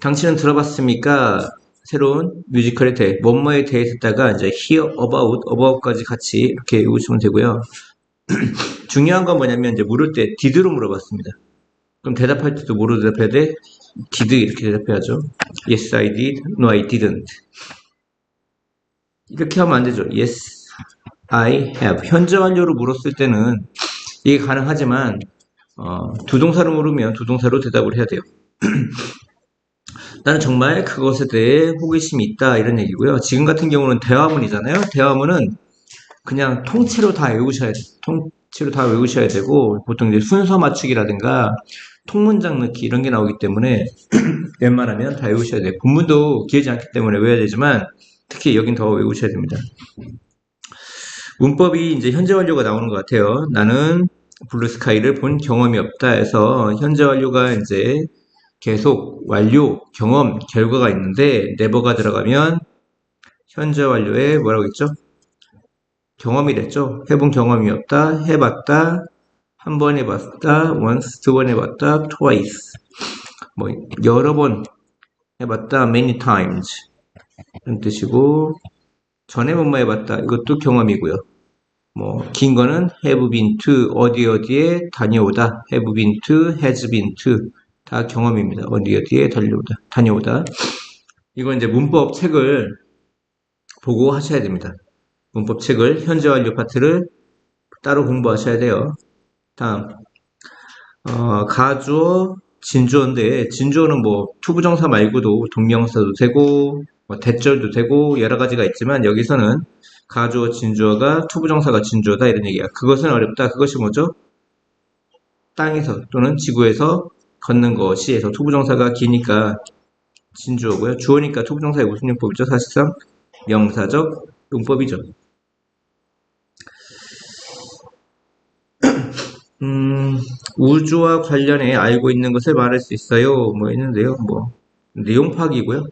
당신은 들어봤습니까? 새로운 뮤지컬에 대해, 뭐뭐에 대해 듣다가 이제 hear about, about까지 같이 이렇게 외우시면 되고요. 중요한 건 뭐냐면 이제 물을 때 did로 물어봤습니다. 그럼 대답할 때도 뭐로 대답해야 돼? did 이렇게 대답해야죠. Yes, I did. No, I didn't. 이렇게 하면 안 되죠. Yes, I have. 현재 완료로 물었을 때는 이게 가능하지만 어, 두 동사로 물으면 두 동사로 대답을 해야 돼요. 나는 정말 그것에 대해 호기심이 있다 이런 얘기고요. 지금 같은 경우는 대화문이잖아요. 대화문은 그냥 통째로 다 외우셔야 돼. 통째로 다 외우셔야 되고 보통 이제 순서 맞추기라든가 통문장 넣기 이런 게 나오기 때문에 웬만하면 다 외우셔야 돼요. 본문도 길지 않기 때문에 외워야 되지만 특히 여긴 더 외우셔야 됩니다. 문법이 이제 현재 완료가 나오는 것 같아요. 나는 블루스카이를 본 경험이 없다 해서 현재 완료가 이제 계속 완료, 경험, 결과가 있는데 네버가 들어가면 현재 완료에 뭐라고 했죠? 경험이 됐죠. 해본 경험이 없다, 해봤다, 한 번 해봤다, once, 두 번 해봤다, twice. 뭐 여러 번 해봤다, many times 이런 뜻이고 전에 뭐뭐 해봤다 이것도 경험이고요. 뭐 긴 거는 have been to 어디 어디에 다녀오다, have been to, has been to 다 경험입니다. 어디 어디에 달려오다, 다녀오다. 이건 이제 문법 책을 보고 하셔야 됩니다. 문법 책을 현재 완료 파트를 따로 공부하셔야 돼요. 다음 어, 가주어, 진주어인데 진주어는 뭐 투부정사 말고도 동명사도 되고 뭐 대절도 되고 여러 가지가 있지만 여기서는 가주어, 진주어가 투부정사가 진주어다 이런 얘기야. 그것은 어렵다. 그것이 뭐죠? 땅에서 또는 지구에서 걷는 것이 해서 투부정사가 기니까 진주어고요. 주어니까 투부정사의 무슨 용법이죠? 사실상 명사적 용법이죠. 음, 우주와 관련해 알고 있는 것을 말할 수 있어요. 뭐 있는데요. 뭐 내용 파악이고요.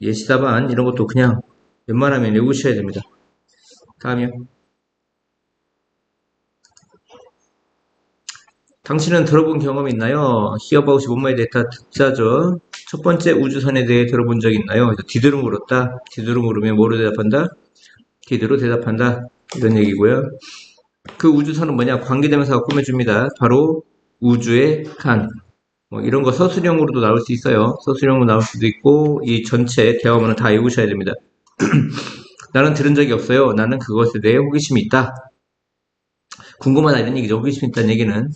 예시 답안 이런 것도 그냥 웬만하면 외우셔야 됩니다. 다음이요. 당신은 들어본 경험이 있나요? 히어바웃이 뭔말에 대해 다 듣자죠. 첫 번째 우주선에 대해 들어본 적 있나요? 디드로 물었다. 디드로 물으면 뭐로 대답한다? 디드로 대답한다. 이런 얘기고요. 그 우주선은 뭐냐? 관계대명사가 꾸며줍니다. 바로 우주의 간. 뭐 이런 거 서술형으로도 나올 수 있어요. 서술형으로 나올 수도 있고 이 전체 대화문은 다 읽으셔야 됩니다. 나는 들은 적이 없어요. 나는 그것에 대해 호기심이 있다. 궁금하다 이런 얘기죠. 호기심 있다는 얘기는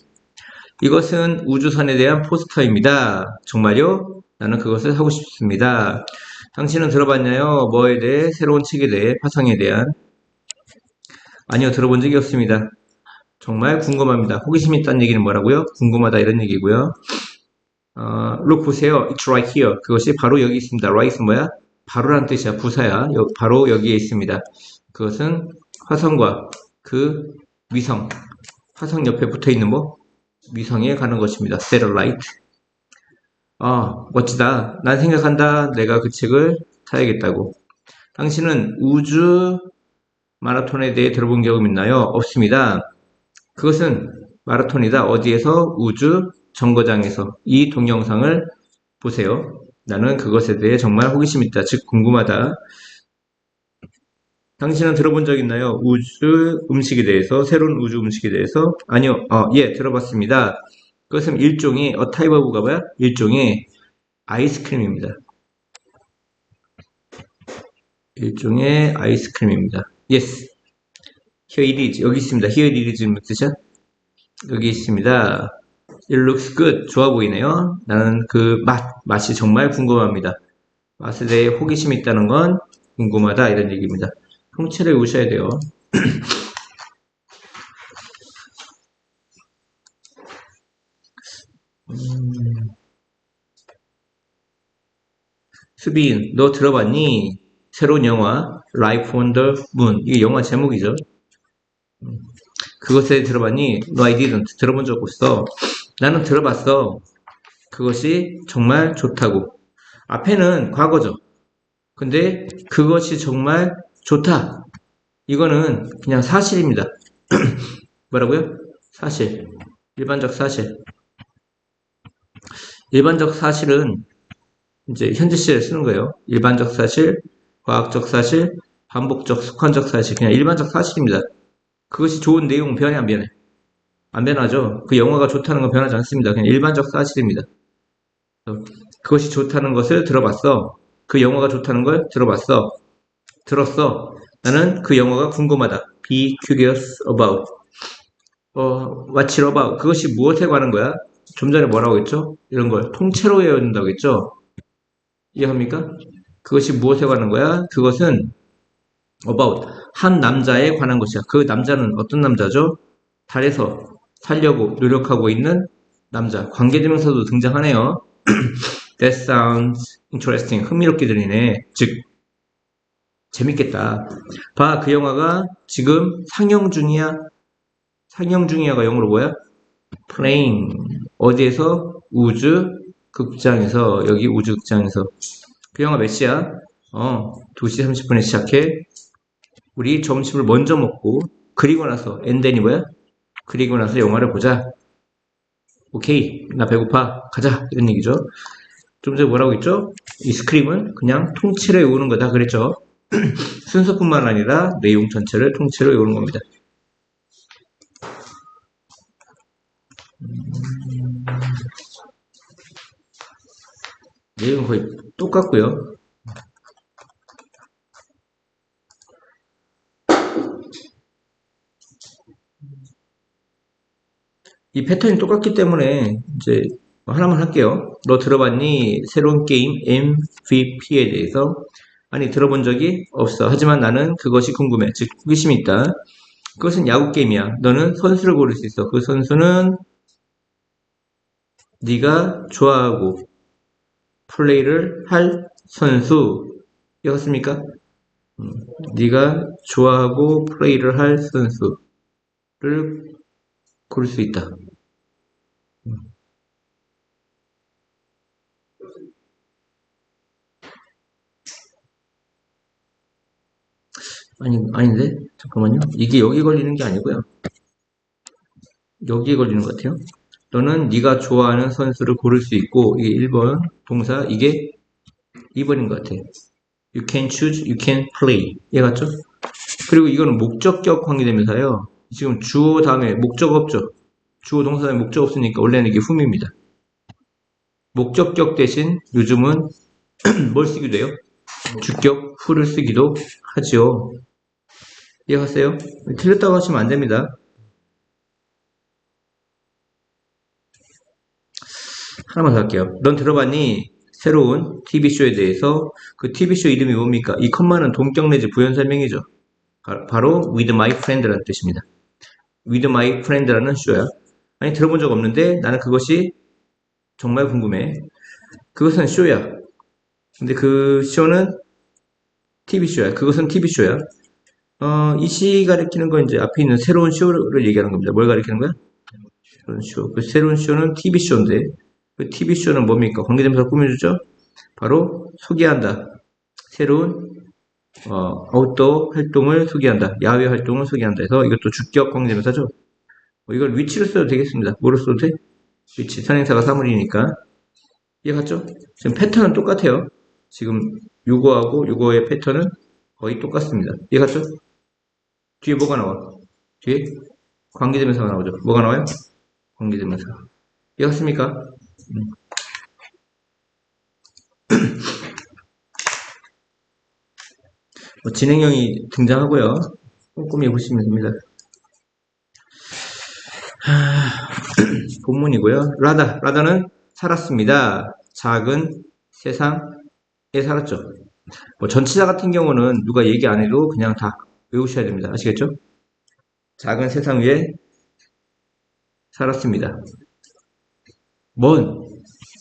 이것은 우주선에 대한 포스터입니다. 정말요? 나는 그것을 하고 싶습니다. 당신은 들어봤나요? 뭐에 대해? 새로운 책에 대해? 화성에 대한? 아니요, 들어본 적이 없습니다. 정말 궁금합니다. 호기심 있다는 얘기는 뭐라고요? 궁금하다 이런 얘기고요. 어, look 보세요. It's right here. 그것이 바로 여기 있습니다. right은 뭐야? 바로란 뜻이야. 부사야. 여- 바로 여기에 있습니다. 그것은 화성과 그 위성, 화성 옆에 붙어 있는 뭐? 위성에 가는 것입니다. satellite. 아, 멋지다. 난 생각한다. 내가 그 책을 사야겠다고. 당신은 우주 마라톤에 대해 들어본 경험 있나요? 없습니다. 그것은 마라톤이다. 어디에서? 우주 정거장에서. 이 동영상을 보세요. 나는 그것에 대해 정말 호기심 있다. 즉, 궁금하다. 당신은 들어본 적 있나요? 우주 음식에 대해서, 새로운 우주 음식에 대해서? 아니요, 어, 예, 들어봤습니다. 그것은 일종의, type of가 뭐야? 일종의 아이스크림입니다. 일종의 아이스크림입니다. Yes. Here it is. 여기 있습니다. Here it is. 무슨 뜻이야? 여기 있습니다. It looks good. 좋아 보이네요. 나는 그 맛, 맛이 정말 궁금합니다. 맛에 대해 호기심이 있다는 건 궁금하다. 이런 얘기입니다. 통째로 외우셔야 돼요. 음. 수빈, 너 들어봤니? 새로운 영화 Life on the Moon. 이게 영화 제목이죠. 음. 그것에 들어봤니? No, I didn't. 들어본 적 없어. 나는 들어봤어. 그것이 정말 좋다고. 앞에는 과거죠. 근데 그것이 정말 좋다. 이거는 그냥 사실입니다. 뭐라고요? 사실. 일반적 사실. 일반적 사실은 이제 현재 시제를 쓰는 거예요. 일반적 사실, 과학적 사실, 반복적, 속한적 사실. 그냥 일반적 사실입니다. 그것이 좋은 내용 변해 안 변해? 안 변하죠. 그 영화가 좋다는 건 변하지 않습니다. 그냥 일반적 사실입니다. 그것이 좋다는 것을 들어봤어. 그 영화가 좋다는 걸 들어봤어. 들었어. 나는 그 영화가 궁금하다. Be curious about. 어, what's it about? 그것이 무엇에 관한 거야? 좀 전에 뭐라고 했죠? 이런 걸 통째로 외워준다고 했죠? 이해합니까? 그것이 무엇에 관한 거야? 그것은 about 한 남자에 관한 것이야. 그 남자는 어떤 남자죠? 달에서 살려고 노력하고 있는 남자. 관계대명사도 등장하네요. That sounds interesting. 흥미롭게 들리네. 즉, 재밌겠다. 봐, 그 영화가 지금 상영 중이야. 상영 중이야가 영어로 뭐야? playing. 어디에서? 우주 극장에서. 여기 우주 극장에서. 그 영화 몇 시야? 어, 2시 30분에 시작해. 우리 점심을 먼저 먹고, 그리고 나서, 엔덴이 뭐야? 그리고 나서 영화를 보자. 오케이, 나 배고파. 가자. 이런 얘기죠. 좀 전에 뭐라고 했죠? 이 스크림은 그냥 통째로 외우는 거다. 그랬죠? 순서뿐만 아니라 내용 전체를 통째로 외우는 겁니다. 내용은 거의 똑같고요. 이 패턴이 똑같기 때문에 이제 하나만 할게요. 너 들어봤니? 새로운 게임 MVP에 대해서 아니 들어본 적이 없어. 하지만 나는 그것이 궁금해. 즉 호기심이 있다. 그것은 야구 게임이야. 너는 선수를 고를 수 있어. 그 선수는 네가 좋아하고 플레이를 할 선수 이었습니까? 음, 네가 좋아하고 플레이를 할 선수를 고를 수 있다. 음. 아니, 아닌데? 잠깐만요. 이게 여기 걸리는 게 아니고요. 여기에 걸리는 것 같아요. 너는 네가 좋아하는 선수를 고를 수 있고 이게 1번 동사 이게 2번인 것 같아요. You can choose, you can play. 얘 같죠? 그리고 이거는 목적격 관계되면서요. 지금 주어 다음에 목적 없죠? 주어 동사 다음에 목적 없으니까 원래는 이게 흠입니다. 목적격 대신 요즘은 뭘 쓰기도 해요? 주격, 후를 쓰기도 하죠. 이해하세요? 틀렸다고 하시면 안 됩니다. 하나만 더 할게요. 넌 들어봤니? 새로운 TV쇼에 대해서 그 TV쇼 이름이 뭡니까? 이 컴마는 동격 내지 부연 설명이죠. 바로 With My Friend라는 뜻입니다. With My Friend라는 쇼야. 아니 들어본 적 없는데 나는 그것이 정말 궁금해. 그것은 쇼야. 근데 그 쇼는 TV쇼야. 그것은 TV쇼야. 어, 이 시 가리키는 건 이제 앞에 있는 새로운 쇼를 얘기하는 겁니다. 뭘 가리키는 거야? 새로운 쇼. 그 새로운 쇼는 TV쇼인데 그 TV쇼는 뭡니까? 관계대명사 꾸며주죠? 바로 소개한다. 새로운 어, 아웃도어 활동을 소개한다. 야외 활동을 소개한다. 해서 이것도 주격 관계대명사죠. 뭐 이걸 위치로 써도 되겠습니다. 뭐로 써도 돼? 위치. 선행사가 사물이니까. 이해갔죠? 지금 패턴은 똑같아요. 지금 요거하고 요거의 패턴은 거의 똑같습니다. 이해갔죠? 뒤에 뭐가 나와? 뒤에 관계대명사가 나오죠. 뭐가 나와요? 관계대명사. 이해갔습니까? 음. 뭐 진행형이 등장하고요. 꼼꼼히 보시면 됩니다. 하... 본문이고요. 라다. 라다는 살았습니다. 작은 세상에 살았죠. 뭐 전치사 같은 경우는 누가 얘기 안 해도 그냥 다 외우셔야 됩니다. 아시겠죠? 작은 세상 위에 살았습니다. 먼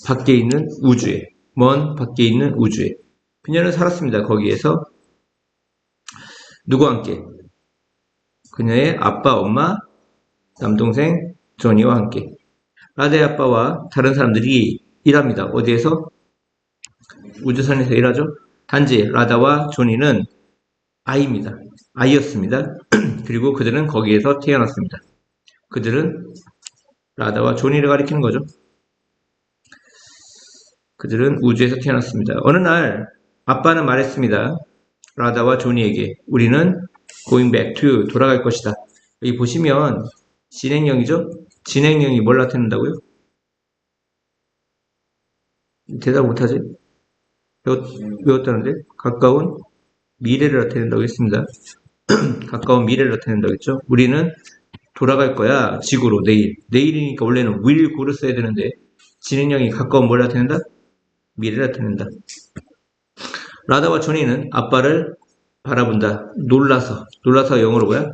밖에 있는 우주에 먼 밖에 있는 우주에 그녀는 살았습니다. 거기에서 누구와 함께 그녀의 아빠, 엄마, 남동생 조니와 함께 라데의 아빠와 다른 사람들이 일합니다. 어디에서? 우주선에서 일하죠. 단지 라다와 조니는 아이입니다. 아이였습니다. 그리고 그들은 거기에서 태어났습니다. 그들은 라다와 조니를 가리키는 거죠. 그들은 우주에서 태어났습니다. 어느 날 아빠는 말했습니다. 라다와 조니에게 우리는 going back to 돌아갈 것이다. 여기 보시면 진행형이죠? 진행형이 뭘 나타낸다고요? 대답 못하지? 외웠, 외웠다는데? 가까운 미래를 나타낸다고 했습니다. 가까운 미래를 나타낸다고 했죠? 우리는 돌아갈 거야, 지구로, 내일. 내일이니까 원래는 will, go를 써야 되는데, 진행형이 가까운 뭘 나타낸다? 미래를 나타낸다. 라다와 조니는 아빠를 바라본다. 놀라서. 놀라서 영어로 뭐야?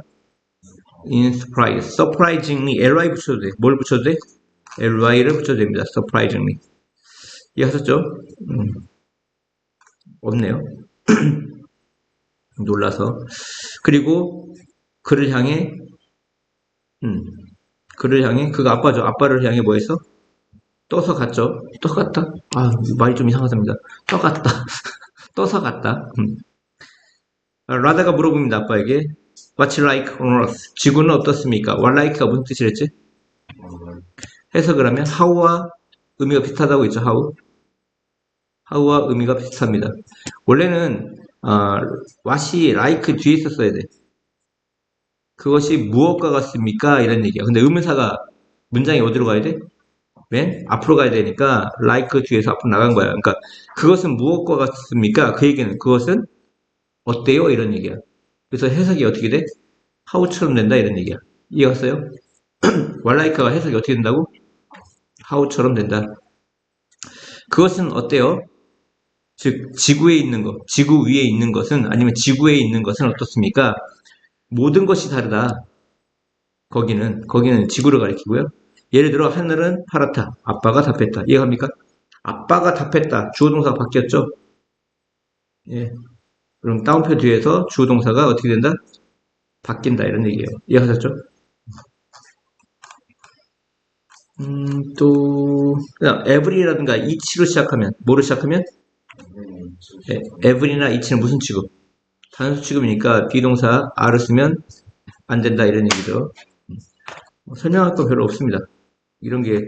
in surprise. surprisingly. ly 붙여도 돼. 뭘 붙여도 돼? ly를 붙여도 됩니다. surprisingly. 이해하셨죠? 음. 없네요. 놀라서. 그리고 그를 향해, 음, 그를 향해, 그가 아빠죠. 아빠를 향해 뭐 했어? 떠서 갔죠. 갔다? 아, 말이 좀 이상하답니다. 떠갔다. 떠서 갔다. 음. 아, 라다가 물어봅니다. 아빠에게. What's like on earth? 지구는 어떻습니까? What like가 무슨 뜻이랬지? 해석을 하면 how와 의미가 비슷하다고 했죠. how. how와 의미가 비슷합니다. 원래는 아, what이 like 뒤에 있었어야 돼. 그것이 무엇과 같습니까? 이런 얘기야. 근데 의문사가 문장이 어디로 가야 돼? 맨 앞으로 가야 되니까 like 뒤에서 앞으로 나간 거야. 그러니까 그것은 무엇과 같습니까? 그 얘기는 그것은 어때요? 이런 얘기야. 그래서 해석이 어떻게 돼? how처럼 된다 이런 얘기야. 이해갔어요? 왈라이카가 해석이 어떻게 된다고? how처럼 된다. 그것은 어때요? 즉 지구에 있는 것, 지구 위에 있는 것은 아니면 지구에 있는 것은 어떻습니까? 모든 것이 다르다. 거기는 거기는 지구를 가리키고요. 예를 들어 하늘은 파랗다. 아빠가 답했다. 이해갑니까? 아빠가 답했다. 주어 동사가 바뀌었죠? 예. 그럼 다운표 뒤에서 주어 동사가 어떻게 된다? 바뀐다 이런 얘기예요. 이해하셨죠? 음, 또 그냥 every라든가 each로 시작하면 뭐로 시작하면? 예, every나 each는 무슨 취급? 단수 취급이니까 비동사 R을 쓰면 안 된다 이런 얘기죠. 뭐 설명할 거 별로 없습니다. 이런 게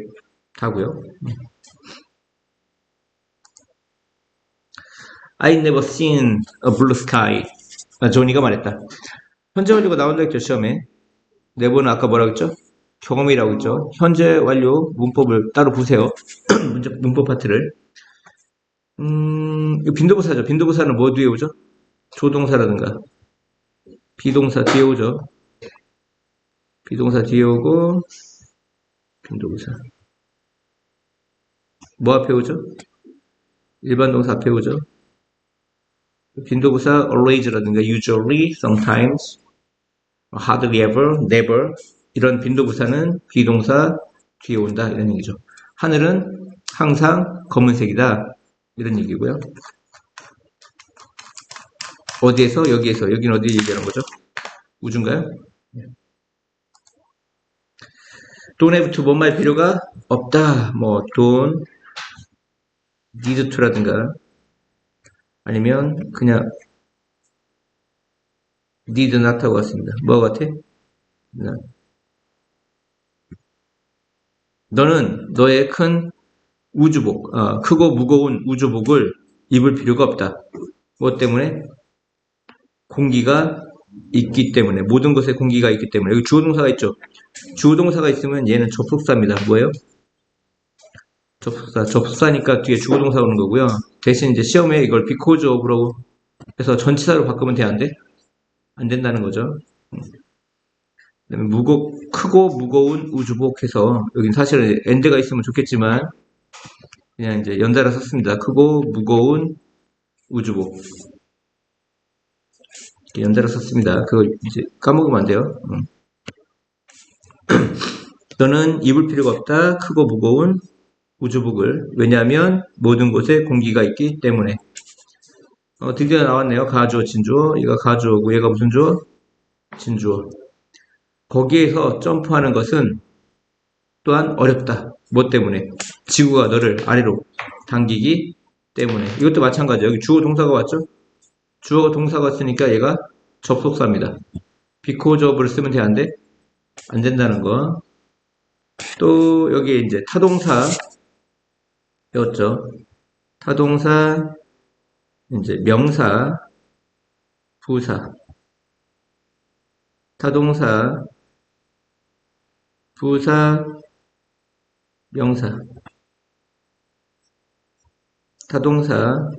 다고요. I never seen a blue sky. 아, 조니가 말했다. 현재 완료가 나온다 했죠, 시험에. 네번은 아까 뭐라고 했죠? 경험이라고 했죠. 현재 완료 문법을 따로 보세요. 문법 파트를. 음, 이거 빈도부사죠. 빈도부사는 뭐 뒤에 오죠? 조동사라든가. 비동사 뒤에 오죠. 비동사 뒤에 오고, 빈도부사. 뭐 앞에 오죠? 일반 동사 앞에 오죠. 빈도부사 always라든가 usually, sometimes, hardly ever, never 이런 빈도부사는 비동사 뒤에 온다 이런 얘기죠. 하늘은 항상 검은색이다 이런 얘기고요. 어디에서? 여기에서. 여기는 어디 얘기하는 거죠? 우주인가요? Have to 뭔말 필요가 없다. 뭐 don't need to라든가 아니면 그냥 need not 하고 왔습니다. 뭐 같아? not. 너는 너의 큰 우주복, 어, 크고 무거운 우주복을 입을 필요가 없다. 뭐 때문에? 공기가 있기 때문에 모든 것에 공기가 있기 때문에 여기 주어 동사가 있죠. 주어 동사가 있으면 얘는 접속사입니다. 뭐예요? 접속사. 접속사니까 뒤에 주어 동사 오는 거고요. 대신 이제 시험에 이걸 because of라고 해서 전치사로 바꾸면 돼, 안 돼? 안 된다는 거죠. 무거, 크고 무거운 우주복 해서 여긴 사실은 엔드가 있으면 좋겠지만 그냥 이제 연달아 썼습니다. 크고 무거운 우주복. 연달아 썼습니다. 그거 이제 까먹으면 안 돼요. 음. 너는 입을 필요가 없다. 크고 무거운 우주복을. 왜냐하면 모든 곳에 공기가 있기 때문에. 어, 드디어 나왔네요. 가주어, 진주어. 얘가 가주어고 얘가 무슨 주어? 진주어. 거기에서 점프하는 것은 또한 어렵다. 뭐 때문에? 지구가 너를 아래로 당기기 때문에. 이것도 마찬가지예요. 여기 주어 동사가 왔죠? 주어가 동사가 왔으니까 얘가 접속사입니다. because of를 쓰면 돼, 안 된다는 거. 또, 여기 이제 타동사, 배웠죠? 타동사, 이제 명사, 부사. 타동사, 부사, 명사. 타동사,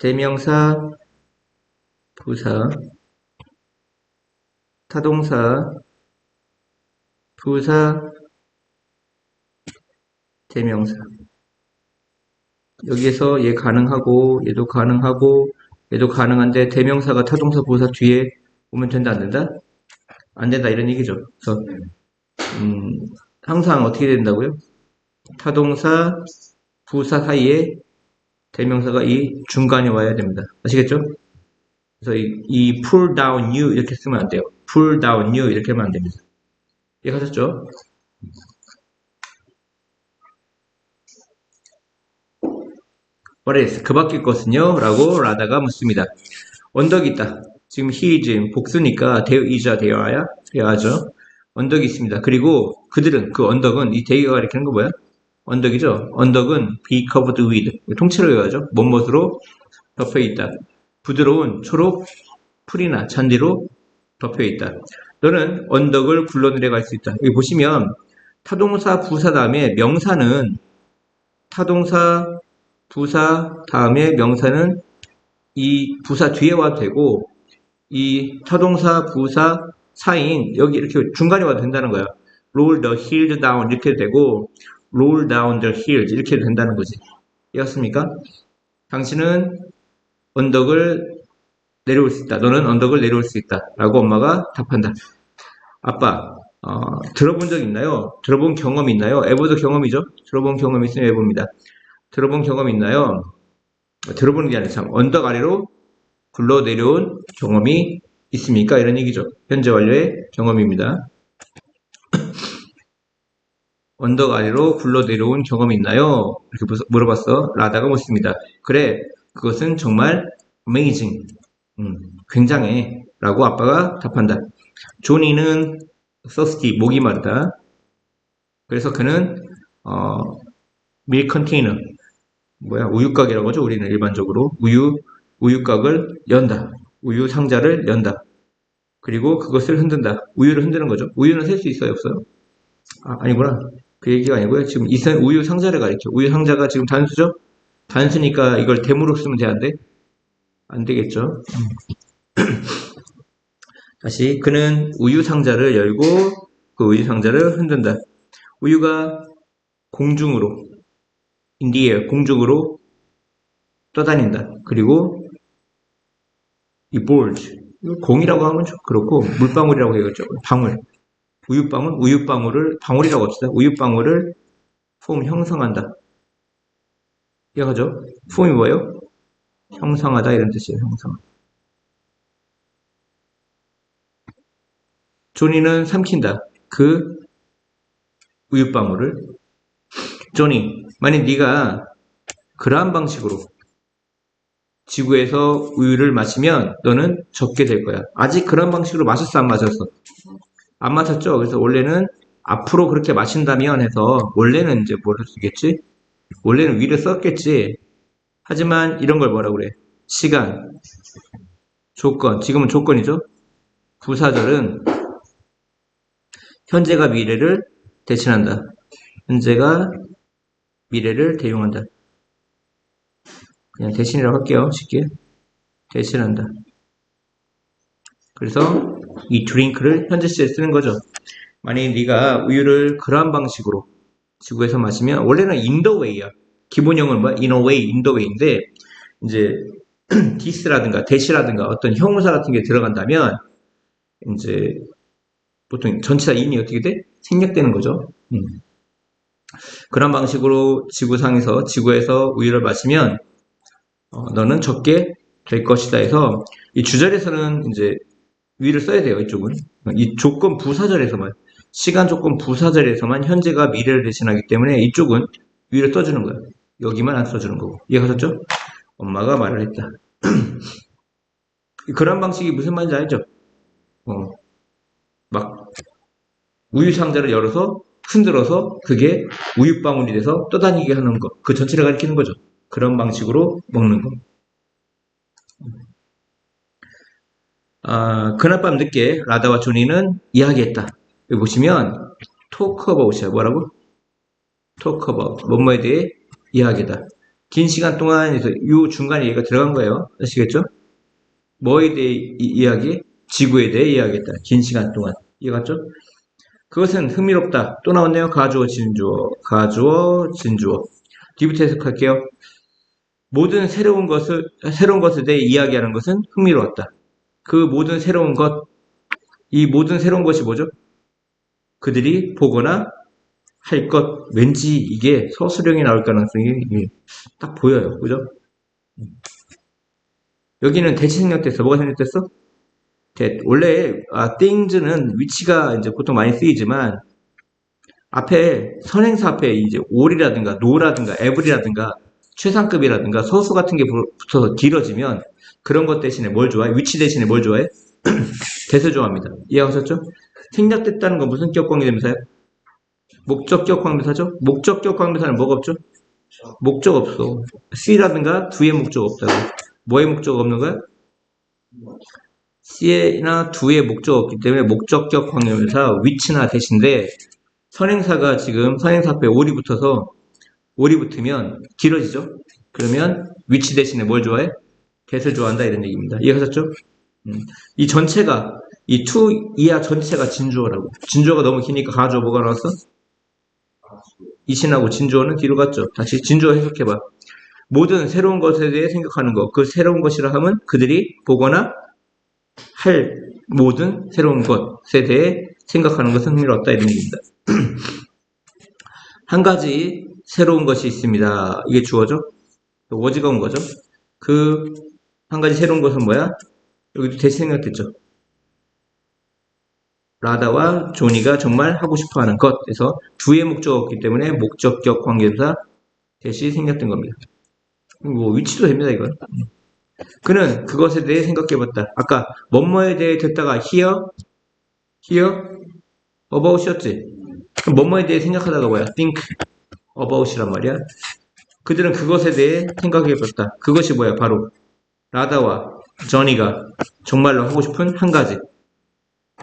대명사, 부사, 타동사, 부사, 대명사. 여기에서 얘 가능하고, 얘도 가능하고, 얘도 가능한데, 대명사가 타동사, 부사 뒤에 오면 된다, 안 된다? 안 된다, 이런 얘기죠. 그래서, 음, 항상 어떻게 된다고요? 타동사, 부사 사이에 대명사가 이 중간에 와야 됩니다. 아시겠죠? 그래서 이, 이 pull down you 이렇게 쓰면 안 돼요. pull down you 이렇게 하면 안 됩니다. 이해하셨죠? What is? 그 밖의 것은요? 라고 라다가 묻습니다. 언덕이 있다. 지금 he is 복수니까 되어 이자 되어야 되어야죠. 언덕이 있습니다. 그리고 그들은 그 언덕은 이 대기가 가리키는 거 뭐야? 언덕이죠. 언덕은 be covered with 통째로 외워야죠. 못못으로 덮여 있다. 부드러운 초록 풀이나 잔디로 덮여 있다. 너는 언덕을 굴러내려갈 수 있다. 여기 보시면 타동사 부사 다음에 명사는 타동사 부사 다음에 명사는 이 부사 뒤에 와도 되고 이 타동사 부사 사이인 여기 이렇게 중간에 와도 된다는 거야. roll the hill down 이렇게 되고 roll down the hills 이렇게 된다는 거지. 이해했습니까? 당신은 언덕을 내려올 수 있다. 너는 언덕을 내려올 수 있다. 라고 엄마가 답한다. 아빠, 어, 들어본 적 있나요? 들어본 경험 있나요? 에버도 경험이죠? 들어본 경험 있으면 에버입니다. 들어본 경험 있나요? 들어보는 게 아니라 참, 언덕 아래로 굴러 내려온 경험이 있습니까? 이런 얘기죠. 현재 완료의 경험입니다. 언덕 아래로 굴러 내려온 경험이 있나요? 이렇게 물어봤어. 라다가 묻습니다. 그래, 그것은 정말 amazing, 음, 굉장해. 라고 아빠가 답한다. 조니는 thirsty, 목이 마르다. 그래서 그는 어, 밀 컨테이너, 뭐야 우유곽이라고 하죠. 우리는 일반적으로 우유 우유곽을 연다. 우유 상자를 연다. 그리고 그것을 흔든다. 우유를 흔드는 거죠. 우유는 셀 수 있어요, 없어요? 아, 아니구나. 그 얘기가 아니고요. 지금 이 우유 상자를 가리켜. 우유 상자가 지금 단수죠? 단수니까 이걸 대무로 쓰면 돼, 안 되겠죠? 다시, 그는 우유 상자를 열고 그 우유 상자를 흔든다. 우유가 공중으로, 인디에 공중으로 떠다닌다. 그리고 이 볼즈, 공이라고 하면 좀 그렇고 물방울이라고 해야겠죠. 방울. 우유방울, 우유방울을 방울이라고 합시다. 우유방울을 폼 형성한다. 이해가죠? 폼이 뭐예요? 형성하다 이런 뜻이에요. 형성. 조니는 삼킨다. 그 우유방울을. 조니, 만약 네가 그러한 방식으로 지구에서 우유를 마시면 너는 적게 될 거야. 아직 그런 방식으로 마셨어 안 마셨어? 안 마셨죠? 그래서 원래는 앞으로 그렇게 마신다면 해서 원래는 이제 뭐를 쓰겠지? 원래는 위를 썼겠지. 하지만 이런 걸 뭐라 그래? 시간, 조건, 지금은 조건이죠? 부사절은 현재가 미래를 대신한다. 현재가 미래를 대용한다. 그냥 대신이라고 할게요. 쉽게. 대신한다. 그래서 이 드링크를 현재 시에 쓰는 거죠. 만약에 네가 우유를 그러한 방식으로 지구에서 마시면 원래는 way야. 기본형은 in the way인데 이제 this라든가 that이라든가 어떤 형용사 같은 게 들어간다면 이제 보통 전치사 in이 어떻게 돼? 생략되는 거죠. 음. 그런 방식으로 지구상에서 지구에서 우유를 마시면 어, 너는 적게 될 것이다 해서 이 주절에서는 이제 위를 써야 돼요 이쪽은 이 조건 부사절에서만 시간 조건 부사절에서만 현재가 미래를 대신하기 때문에 이쪽은 위를 써주는 거예요 여기만 안 써주는 거고 이해하셨죠? 엄마가 말을 했다 그런 방식이 무슨 말인지 알죠? 어, 막 우유 상자를 열어서 흔들어서 그게 우유 방울이 돼서 떠다니게 하는 거. 그 전체를 가리키는 거죠. 그런 방식으로 먹는 거. 아, 그날 밤 늦게 라다와 조니는 이야기했다. 여기 보시면 talk about이야. 뭐라고? talk about. 뭐뭐에 대해 이야기다. 긴 시간 동안에서 이 중간에 얘가 들어간 거예요. 아시겠죠? 뭐에 대해 이, 이야기? 지구에 대해 이야기했다. 긴 시간 동안. 이해갔죠? 그것은 흥미롭다. 또 나왔네요. 가주어, 진주어. 가주어, 진주어. 뒤부터 해석할게요. 모든 새로운 것을, 새로운 것에 대해 이야기하는 것은 흥미로웠다. 그 모든 새로운 것, 이 모든 새로운 것이 뭐죠? 그들이 보거나 할 것, 왠지 이게 서술형이 나올 가능성이 딱 보여요. 그죠? 여기는 대치 생략됐어. 뭐가 생략됐어? 원래 아, things는 위치가 이제 보통 많이 쓰이지만 앞에 선행사 앞에 이제 all이라든가 no라든가 ever이라든가 최상급이라든가 서수 같은 게 붙어서 길어지면 그런 것 대신에 뭘 좋아해? 위치 대신에 뭘 좋아해? 대세 좋아합니다. 이해하셨죠? 생략됐다는 건 무슨 격 관계대명사예요? 목적격 관계사죠? 목적격 관계사는 뭐가 없죠? 목적 없어. C라든가 do의 목적 없다고. 뭐의 목적 없는 거야? C나 do의 목적 없기 때문에 목적격 관계대명사 위치나 대신데 선행사가 지금 선행사 앞에 올이 붙어서 올이 붙으면 길어지죠? 그러면 위치 대신에 뭘 좋아해? get을 좋아한다 이런 얘기입니다. 이해하셨죠? 음. 이 전체가 이 to 이하 전체가 진주어라고. 진주어가 너무 기니까 가주어 뭐가 나왔어? 이신하고 진주어는 뒤로 갔죠. 다시 진주어 해석해봐. 모든 새로운 것에 대해 생각하는 것. 그 새로운 것이라 하면 그들이 보거나 할 모든 새로운 것에 대해 생각하는 것은 흥미롭다 이런 얘기입니다. 한 가지 새로운 것이 있습니다. 이게 주어죠? 워즈가 온 거죠? 그 한 가지 새로운 것은 뭐야? 여기도 대시 생각됐죠? 라다와 조니가 정말 하고 싶어 하는 것. 그래서 주의 목적이 없기 때문에 목적격 관계사 대시 생략된 겁니다. 뭐 위치도 됩니다, 이건. 그는 그것에 대해 생각해봤다. 아까 뭐뭐에 대해 듣다가 here, here, about이었지. 뭐뭐에 대해 생각하다가 뭐야? think about이란 말이야. 그들은 그것에 대해 생각해 봤다. 그것이 뭐야? 바로 라다와 저니가 정말로 하고 싶은 한 가지.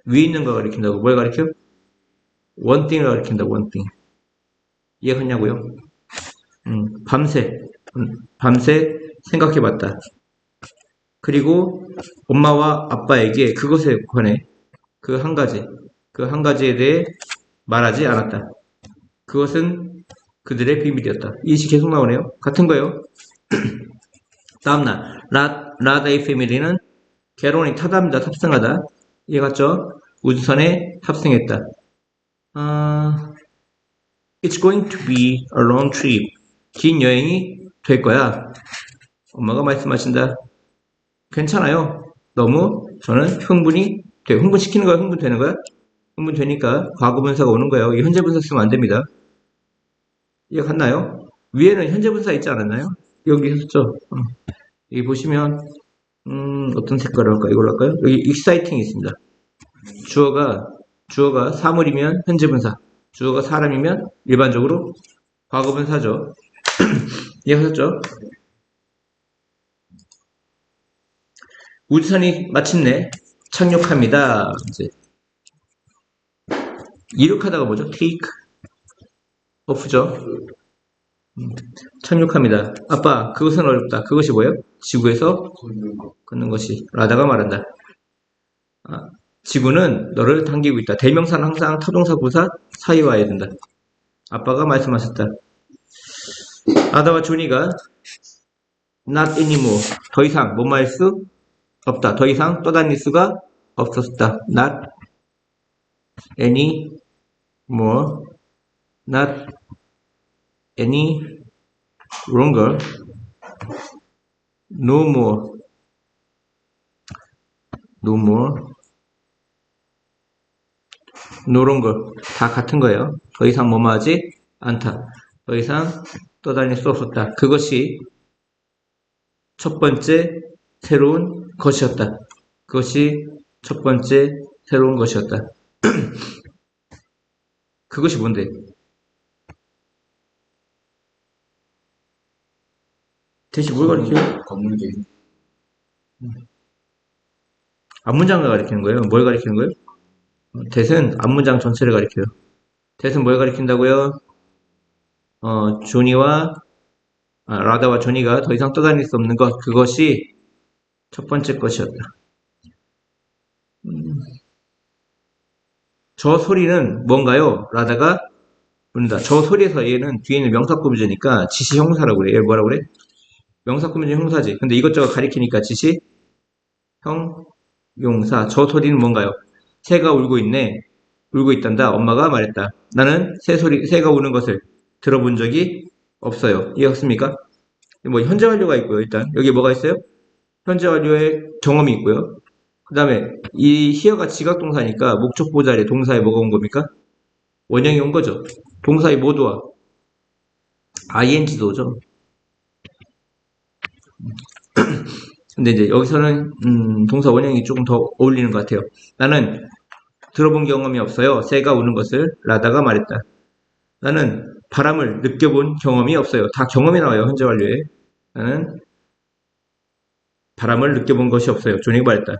위에 있는 거 가리킨다고. 뭘 가리켜? 가리킨다고, one thing. 이해했냐고요? 음, 밤새, 음, 밤새 생각해 봤다. 그리고 엄마와 아빠에게 그것에 관해 그 한 가지, 그 한 가지에 대해 말하지 않았다. 그것은 그들의 비밀이었다. 이시 계속 나오네요. 같은 거예요. 다음날 라, 라다의 패밀리는 개론이 타답니다. 탑승하다. 이해 갔죠? 우주선에 탑승했다. 아, It's going to be a long trip. 긴 여행이 될 거야. 엄마가 말씀하신다. 괜찮아요. 너무 저는 흥분이 돼. 흥분시키는 거야? 흥분되는 거야? 흥분되니까 과거 분사가 오는 거예요. 이 현재 분사 쓰면 안 됩니다. 이해 갔나요? 위에는 현재 분사 있지 않았나요? 여기 있었죠? 어. 여기 보시면 음, 어떤 색깔을 할까? 이걸로 할까요? 여기 exciting 있습니다. 주어가 주어가 사물이면 현재 분사, 주어가 사람이면 일반적으로 과거 분사죠. 이해하셨죠? 우주선이 마침내 착륙합니다. 이제 이륙하다가 뭐죠? take off죠. 음, 착륙합니다. 아빠, 그것은 어렵다. 그것이 뭐예요? 지구에서 걷는 것이. 라다가 말한다. 아, 지구는 너를 당기고 있다. 대명사는 항상 타동사 부사 사이 와야 된다. 아빠가 말씀하셨다. 라다와 조니가 not anymore. 더 이상 뭐뭐 할수 없다. 더 이상 떠다닐 수가 없었다. not any more. Not any longer, no more, no more, no longer 다 같은 거예요. 더 이상 뭐뭐 하지 않다. 더 이상 떠다닐 수 없었다. 그것이 첫 번째 새로운 것이었다. 그것이 첫 번째 새로운 것이었다. 그것이 뭔데? 대시 뭘 가리켜요? 건물계 앞문장을 가리키는 거예요. 뭘 가리키는 거예요? 대은 앞문장 전체를 가리켜요. 대은 뭘 가리킨다고요? 어, 조니와 아, 라다와 조니가 더 이상 떠다닐 수 없는 것 그것이 첫 번째 것이었다. 음. 저 소리는 뭔가요? 라다가 부른다. 저 소리에서 얘는 뒤에 있는 명사구문제니까 지시 형사라고 그래. 얘 뭐라 그래? 명사구문제 형사지. 근데 이것저것 가리키니까 지시 형 용사. 저 소리는 뭔가요? 새가 울고 있네. 울고 있단다. 엄마가 말했다. 나는 새 소리, 새가 우는 것을 들어본 적이 없어요. 이해갔습니까? 뭐 현재 완료가 있고요. 일단 여기 뭐가 있어요? 현재 완료의 경험이 있고요. 그 다음에 이 히어가 지각동사니까 목적 보 자리에 동사에 뭐가 온 겁니까? 원형이 온 거죠. 동사의 모두와 ing도 오죠. 근데 이제 여기서는 음, 동사 원형이 조금 더 어울리는 것 같아요. 나는 들어본 경험이 없어요. 새가 우는 것을 라다가 말했다. 나는 바람을 느껴본 경험이 없어요. 다 경험이 나와요. 현재 완료에. 나는 바람을 느껴본 것이 없어요. 조니가 말했다.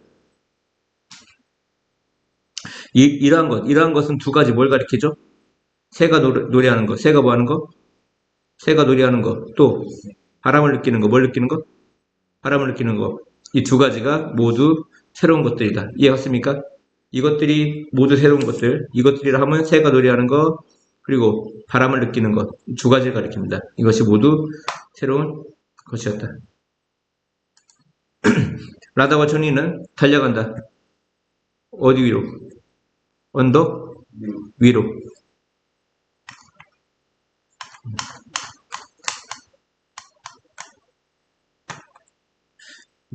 이, 이러한 것, 이러한 것은 두 가지 뭘 가리키죠? 새가 노래, 노래하는 것, 새가 뭐 하는 거? 새가 노래하는 거, 또 바람을 느끼는 거, 뭘 느끼는 거? 바람을 느끼는 거. 이두 가지가 모두 새로운 것들이다. 이해갔습니까? 이것들이 모두 새로운 것들. 이것들이라 하면 새가 노래하는 거, 그리고 바람을 느끼는 것. 두 가지를 가리킵니다. 이것이 모두 새로운 것이었다. 라다와 조니는 달려간다. 어디 위로? 언덕 위로.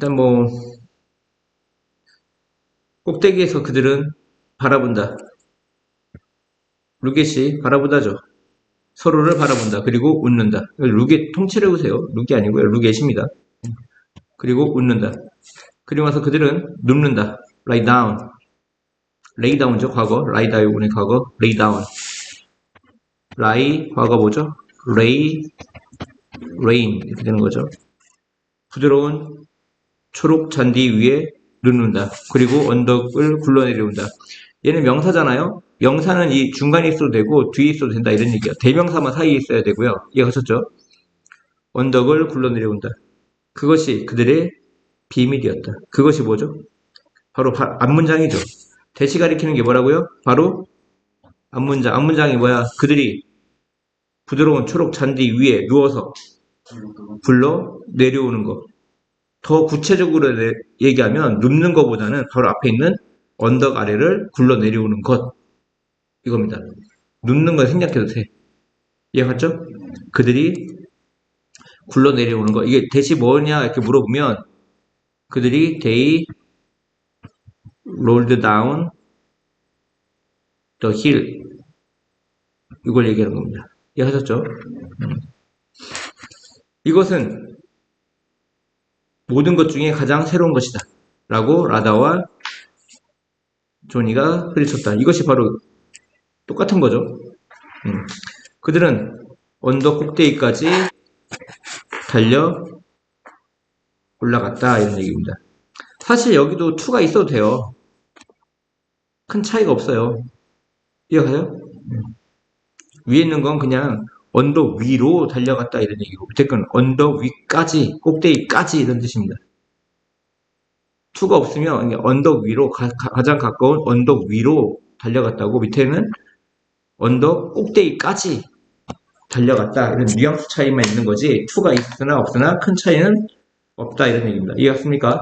일단 뭐 꼭대기에서 그들은 바라본다. 루겟이 바라보다죠. 서로를 바라본다. 그리고 웃는다. 루겟 통째로 보세요. 루겟 아니고요. 루겟입니다. 그리고 웃는다. 그리고 나서 그들은 눕는다. lie down. lay down죠. 과거. lie down의 과거. lay down. lie 과거 뭐죠? lay rain 이렇게 되는 거죠. 부드러운 초록 잔디 위에 눕는다. 그리고 언덕을 굴러내려온다. 얘는 명사잖아요. 명사는 이 중간에 있어도 되고 뒤에 있어도 된다 이런 얘기야. 대명사만 사이에 있어야 되고요. 이해하셨죠? 언덕을 굴러내려온다. 그것이 그들의 비밀이었다. 그것이 뭐죠? 바로 바- 앞문장이죠. 대시 가리키는 게 뭐라고요? 바로 앞문장. 앞문장이 뭐야? 그들이 부드러운 초록 잔디 위에 누워서 불러 내려오는 것. 더 구체적으로 내- 얘기하면 눕는 것보다는 바로 앞에 있는 언덕 아래를 굴러 내려오는 것. 이겁니다. 눕는 건 생략해도 돼. 이해갔죠? 그들이 굴러 내려오는 거. 이게 대시 뭐냐 이렇게 물어보면 그들이 they rolled down the hill 이걸 얘기하는 겁니다. 이해하셨죠? 음. 이것은 모든 것 중에 가장 새로운 것이다. 라고 라다와 조니가 소리쳤다. 이것이 바로 똑같은 거죠. 음. 그들은 언덕 꼭대기까지 달려 올라갔다. 이런 얘기입니다. 사실 여기도 2가 있어도 돼요. 큰 차이가 없어요. 이해가요? 음. 위에 있는 건 그냥 언덕 위로 달려갔다 이런 얘기고 밑에 건 언덕 위까지 꼭대기까지 이런 뜻입니다. 투가 없으면 언덕 위로 가, 장 가까운 언덕 위로 달려갔다고 밑에는 언덕 꼭대기까지 달려갔다 이런 뉘앙스 차이만 있는 거지 투가 있으나 없으나 큰 차이는 없다 이런 얘기입니다. 이해갔습니까?